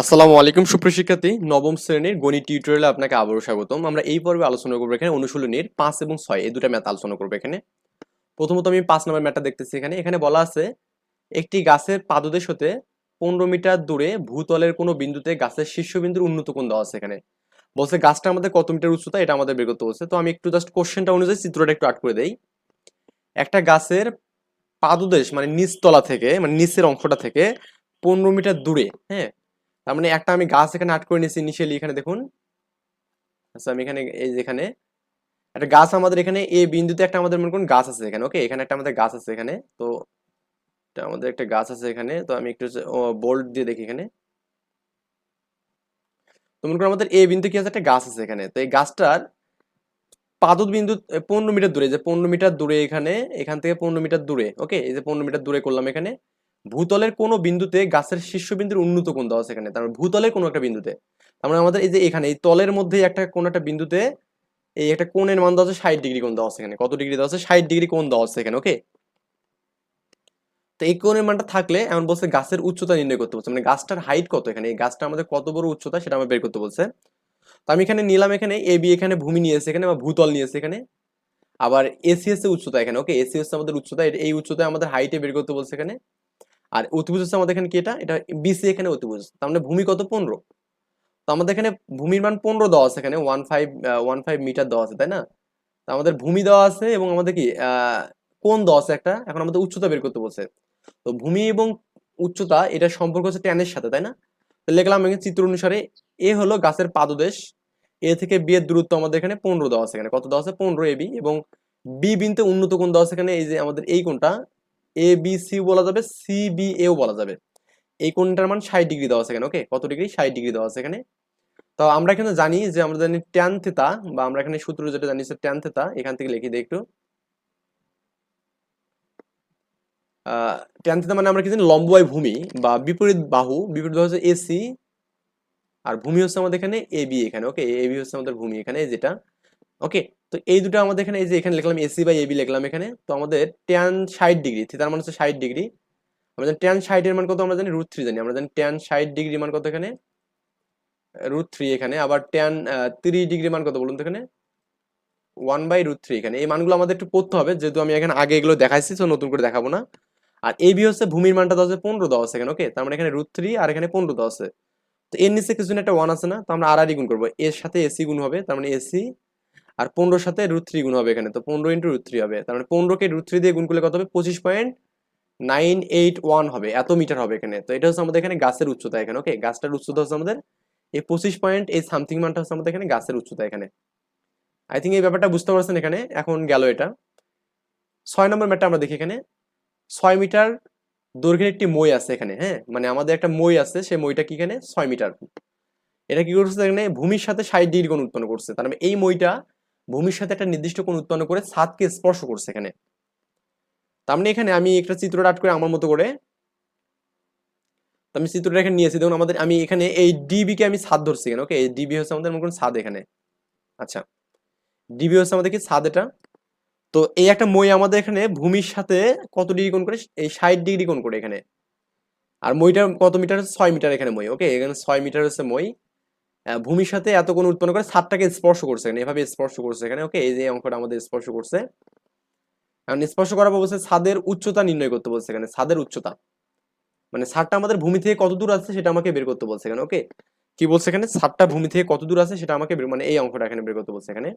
আসসালামু আলাইকুম, সুপ্রিয় শিক্ষার্থী। নবম শ্রেণির গণিত টিউটোরিয়ালে আপনাকে আবারও স্বাগতম। আমরা এই পর্বে আলোচনা করব এখানে অনুশীলনীর পাঁচ এবং ছয়, এই দুটা ম্যাথ আলোচনা করব এখানে। প্রথমত আমি পাঁচ নম্বর ম্যাথটা দেখতেছি এখানে। এখানে বলা আছে, একটি গাছের পাদদেশ হতে পনেরো মিটার দূরে ভূতলের কোনো বিন্দুতে গাছের শীর্ষবিন্দুর উন্নত কোণ দেওয়া আছে এখানে। বলছে, গাছটা আমাদের কত মিটার উচ্চতা? এটা আমাদের বের করতে বলছে। তো আমি একটু জাস্ট কোশ্চেনটা অনুযায়ী চিত্রটা একটু আট করে দেই। একটা গাছের পাদদেশ মানে নিচতলা থেকে মানে নিচের অংশটা থেকে পনেরো মিটার দূরে হ্যাঁ তার মানে একটা আমি গাছ এখানে আট করে নিয়েছি ইনিশিয়ালি এখানে দেখুন। আচ্ছা আমি এখানে, এই যেখানে একটা গাছ আমাদের এখানে এই বিন্দুতে একটা আমাদের মনে করুন গাছ আছে এখানে ওকে এখানে একটা আমাদের গাছ আছে এখানে, তো আমাদের একটা গাছ আছে এখানে, তো আমি একটু বোল্ড দিয়ে দেখি এখানে। তো মনে করুন আমাদের এই বিন্দু কি আছে? একটা গাছ আছে এখানে, তো এই গাছটার পাদত বিন্দু পনেরো মিটার দূরে, যে পনেরো মিটার দূরে এখানে, এখান থেকে পনেরো মিটার দূরে ওকে এই যে পনেরো মিটার দূরে করলাম এখানে ভূতলের কোনো বিন্দুতে গাছের শীর্ষবিন্দুর উন্নত কোণ দেওয়া আছে এখানে। তার ভূতলের কোনো একটা বিন্দুতে। তার মানে আমাদের এই যে এখানে, এই তলের মধ্যে একটা কোন একটা বিন্দুতে এই একটা কোণের মান দেওয়া আছে ষাট ডিগ্রি কোণ দেওয়া আছে এখানে। কত ডিগ্রি দেওয়া আছে? ষাট ডিগ্রি কোণ দেওয়া আছে এখানে, ওকে? তো এই কোণের মানটা থাকলে এমন বলছে গাছের উচ্চতা নির্ণয় করতে বলছে। মানে গাছটার হাইট কত এখানে? এই গাছটা আমাদের কত বড় উচ্চতা সেটা আমরা বের করতে বলছে। তো আমি এখানে নিলাম এখানে এ বি এখানে ভূমি নিয়েছে এখানে বা ভূতল নিয়েছে এখানে। আবার এসি এসে উচ্চতা এখানে, ওকে? এসি আমাদের উচ্চতা এই উচ্চতায় আমাদের হাইটে বের করতে বলছে এখানে। আর অতিভুজ হচ্ছে আমাদের এখানে কি এটা? এটা বিসি এখানে অতিভুজ। তার মানে ভূমি কত? পনেরো। তো আমাদের এখানে ভূমির মান পনেরো দেওয়া আছে এখানে one five one five meter দেওয়া আছে, তাই না? তো আমাদের ভূমি দেওয়া আছে এবং আমাদের কি কোন দেওয়া আছে একটা, এখন আমাদের উচ্চতা বের করতে বলছে। তো ভূমি এবং উচ্চতা, এটা সম্পর্ক হচ্ছে ট্যানের সাথে, তাই না? তো লিখলাম চিত্র অনুসারে এ হলো গাছের পাদদেশ এ থেকে বি এর দূরত্ব আমাদের এখানে পনেরো দেওয়া আছে এখানে। কত দেওয়া আছে? পনেরো এবি এবং বি বিনতে উন্নত কোণ দেওয়া আছে এখানে, এই যে আমাদের এই কোণটা এ বি সি বলা যাবে সি বি এও বলা যাবে। এই কোণটার মান ষাট ডিগ্রি দেওয়া আছে এখানে ওকে কত ডিগ্রি? ষাট ডিগ্রি দেওয়া আছে এখানে। তো আমরা এখানে জানি যে আমরা জানি ট্যান থেতা বা আমরা এখানে সূত্র যেটা জানি সে ট্যান থেতা এখান থেকে লিখি দিই একটু। ট্যান থেতা মানে আমরা কি জানি লম্বয় ভূমি, বা বিপরীত বাহু বিপরীত বাহু হচ্ছে এসি আর ভূমি হচ্ছে আমাদের এখানে এ বি এখানে ওকে এ বি হচ্ছে আমাদের ভূমি এখানে যেটা। ওকে তো এই দুটো আমাদের এখানে, এই যে এখানে লিখলাম এসি বাই এবি লিখলাম এখানে, তো আমাদের ট্যান ষাট ডিগ্রি থিতার মানে হচ্ছে ষাট ডিগ্রি আমরা জানি ট্যান ষাটের মান কত, আমরা জানি রুট থ্রি জানি। আমরা জানি ট্যান ষাট ডিগ্রি মান কত এখানে? রুট থ্রি এখানে, আবার ট্যান তিরিশ ডিগ্রি মান কত বলুন তো এখানে? ওয়ান বাই রুট থ্রি এখানে। এই মানগুলো আমাদের একটু পড়তে হবে, যেহেতু আমি এখানে আগে এগুলো দেখাইছি তো নতুন করে দেখাবো না। আর এই বি হচ্ছে ভূমির মানটা দেওয়া পনেরো দেওয়া আছে এখানে ওকে তার মানে এখানে রুট থ্রি আর এখানে পনেরো দেওয়া আছে তো এর নিচে কিছু একটা ওয়ান আছে না, তো আমরা আর আর গুণ করব। এর সাথে এসি গুণ হবে, তার মানে এসি আর পনেরোর সাথে রুট থ্রি গুণ হবে এখানে। তো পনেরো ইন্টু রুট থ্রি হবে। তার মানে পনেরোকে রুট থ্রি দিয়ে গুণ করলে কত হবে? পঁচিশ পয়েন্ট নাইন এইট ওয়ান হবে। এত মিটার হবে এখানে। তো এটা হচ্ছে আমাদের এখানে গাছের উচ্চতা এখানে ওকে গাছটার উচ্চতা হচ্ছে আমাদের এই পঁচিশ পয়েন্ট এই সামথিং মানটা হচ্ছে আমাদের এখানে গাছের উচ্চতা এখানে। আই থিঙ্ক এই ব্যাপারটা বুঝতে পারছেন এখানে। এখন গেল এটা। ছয় নম্বর ম্যাটটা আমরা দেখি এখানে। ছয় মিটার দৈর্ঘ্যের একটি মই আছে এখানে হ্যাঁ? মানে আমাদের একটা মই আছে, সেই মইটা কি এখানে? ছয় মিটার। এটা কি করছে এখানে? ভূমির সাথে ষাট ডিগ্রি কোণ উৎপন্ন করছে। তার মানে এই মইটা ভূমির সাথে একটা নির্দিষ্ট কোণ উৎপন্ন করে ছাদকে স্পর্শ করছে এখানে। তার মানে এখানে আমি একটা চিত্র আট করে আমার মতো করে আমি চিত্রটা এখানে নিয়েছি। দেখুন, আমাদের আমি এখানে এই ডিবি কে আমি ছাদ ধরছি এখানে ওকে এই ডিবি হচ্ছে আমাদের মনে করুন ছাদ এখানে। আচ্ছা ডিবি হচ্ছে আমাদের কি ছাদ এটা? তো এই একটা মই আমাদের এখানে ভূমির সাথে কত ডিগ্রি কোণ করে? এই ষাট ডিগ্রি কোণ করে এখানে। আর মইটা কত মিটার? ছয় মিটার এখানে মই ওকে এখানে ছয় মিটার হচ্ছে মই। ভূমির সাথে এত কোণ উৎপন্ন করে ছাদটাকে স্পর্শ করছে এখানে। এভাবে স্পর্শ করছে এখানে ওকে এই যে অঙ্কটা আমাদের স্পর্শ করছে। এখন স্পর্শ করার বলছে ছাদের উচ্চতা নির্ণয় করতে বলছে এখানে, ছাদের উচ্চতা। মানে ছাদটা আমাদের ভূমি থেকে কত দূর আছে সেটা আমাকে বের করতে বলছে এখানে ওকে কি বলছে এখানে? ছাদটা ভূমি থেকে কত দূর আছে সেটা আমাকে মানে এই অঙ্কটা এখানে বের করতে বলছে এখানে।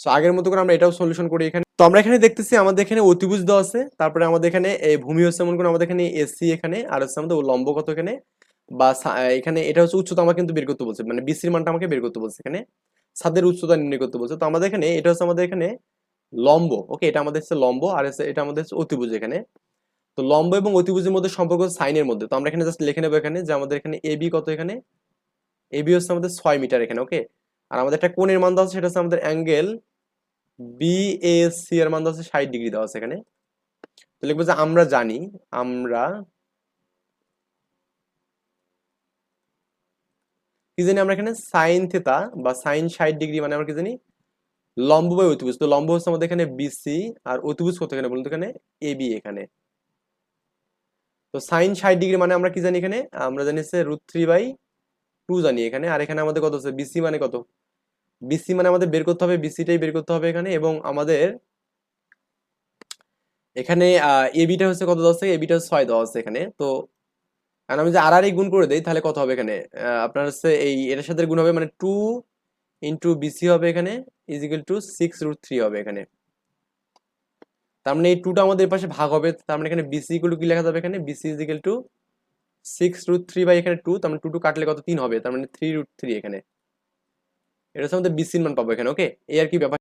সো আগের মতো করে আমরা এটাও সলিউশন করি এখানে। তো আমরা এখানে দেখতেছি আমাদের এখানে অতিভুজ দেওয়া আছে, তারপরে আমাদের এখানে এই ভূমি হচ্ছে মনে করুন আমাদের এখানে এসি এখানে, আর হচ্ছে আমাদের লম্ব কত এখানে? বা এখানে এটা হচ্ছে উচ্চতা আমাকে কিন্তু বের করতে বলছে। মানে বিসির মানটা আমাকে বের করতে বলছে এখানে। ছাদের উচ্চতা নির্ণয় করতে বলছে। তো আমাদের এখানে, এটা হচ্ছে আমাদের এখানে লম্ব। ওকে এটা আমাদের হচ্ছে লম্ব আর এটা আমাদের হচ্ছে অতিভুজ এখানে। তো লম্ব এবং অতিভুজের মধ্যে সম্পর্ক সাইনের মধ্যে। তো আমরা এখানে জাস্ট লিখে নেব এখানে যে আমাদের এখানে এবি কত এখানে? এবি হচ্ছে আমাদের ছয় মিটার এখানে ওকে আর আমাদের একটা কোণের মান দেওয়া আছে, সেটা হচ্ছে আমাদের অ্যাঙ্গেল বি এ সি এর মান দেওয়া আছে ষাট ডিগ্রি দেওয়া আছে এখানে। তো লিখব যে আমরা জানি, আমরা কি জানি আমরা এখানে সাইন থেতা বা সাইন ষাট ডিগ্রি মানে আমরা কি জানি? লম্ব বাই অতিভুজ। তো লম্ব হচ্ছে আমাদের এখানে বিসি আর অতিভুজ কত এখানে বলুন তো এখানে? এবি এখানে। তো সাইন ষাট ডিগ্রি মানে আমরা কি জানি এখানে? আমরা জানি হচ্ছে রুট থ্রি বাই টু জানি এখানে। আর এখানে আমাদের কত হচ্ছে বিসি মানে কত? বিসি মানে আমাদের বের করতে হবে বিসিটাই বের করতে হবে এখানে এবং আমাদের এখানে এবিটা হচ্ছে কত দেওয়া হচ্ছে এবিটা ছয় দেওয়া হচ্ছে এখানে। তো আর আমি যে আর আর গুণ করে দেই, তাহলে কত হবে এখানে? আপনার হচ্ছে এই, এটার সাথে গুণ হবে মানে টু ইন্টু বিসি হবে এখানে equal to six root three হবে এখানে। তার মানে এই টুটা আমাদের পাশে ভাগ হবে, তার মানে এখানে বিসি ইকুয়াল টু কি লেখা যাবে এখানে? BC equal to six root three by এখানে টু তার মানে টু টু কাটলে কত? তিন হবে, তার মানে থ্রি রুট থ্রি এখানে। এটা হচ্ছে আমাদের বিসির মান পাবো এখানে ওকে এই আর কি ব্যাপার